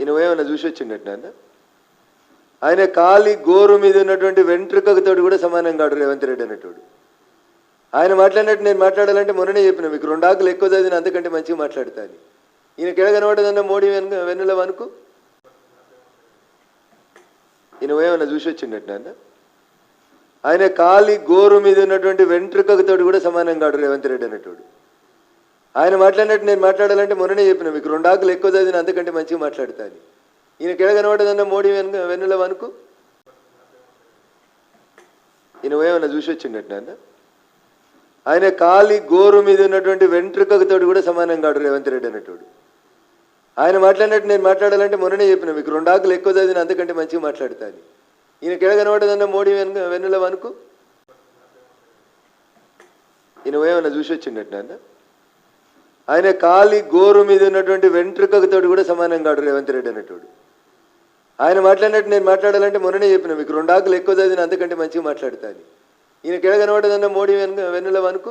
ఈయన ఏమైనా చూసి వచ్చిండట నాన్న? ఆయన కాలి గోరు మీద ఉన్నటువంటి వెంట్రుకతోటి కూడా సమానం కాడు రేవంత్ రెడ్డి అనేటోడు. ఆయన మాట్లాడినట్టు నేను మాట్లాడాలంటే మొన్ననే చెప్పిన మీకు రెండు ఆకులు ఎక్కువ చదివిన అంతకంటే మంచిగా మాట్లాడతా అని. ఈయన కెడ కనబడదన్న మోడీ వెనుక వెన్నుల వనుకు ఈయన ఏమైనా చూసి వచ్చిండట నాన్న? ఆయన కాలి గోరు మీద ఉన్నటువంటి వెంట్రుకతోటి కూడా సమానం కాడు రేవంత్ రెడ్డి అనేటోడు. ఆయన మాట్లాడినట్టు నేను మాట్లాడాలంటే మొన్ననే చెప్పిన మీకు రెండు ఆకులు ఎక్కువ చదివిన అంతకంటే మంచిగా మాట్లాడతాను. ఈయన కెడ కనబడదన్న మోడీ వెనుక వెన్నుల వనుకు ఈయన ఏమైనా చూసి వచ్చిండట నాన్న? ఆయన కాలి గోరు మీద ఉన్నటువంటి వెంట్రుకతోడు కూడా సమానం కాడు రేవంత్ రెడ్డి అనేటోడు. ఆయన మాట్లాడినట్టు నేను మాట్లాడాలంటే మొన్ననే చెప్పిన మీకు రెండు ఆకులు ఎక్కువ చదివిన అంతకంటే మంచిగా మాట్లాడతాను. ఈయన కెడ కనబడదన్న మోడీ వెనుక వెన్నుల వనుకు ఈయన ఏమైనా చూసి వచ్చిండట నాన్న? ఆయన కాలి గోరు మీద ఉన్నటువంటి వెంట్రుకతోడు కూడా సమానం కాడు రేవంత్ రెడ్డి అనేటోడు. ఆయన మాట్లాడినట్టు నేను మాట్లాడాలంటే మొన్ననే చెప్పిన మీకు రెండు ఆకులు ఎక్కువ చదివిన అంతకంటే మంచిగా మాట్లాడతాను. అని ఈయన కెడ కనబడదన్న మోడీ వెనుక వెన్నుల వనుకు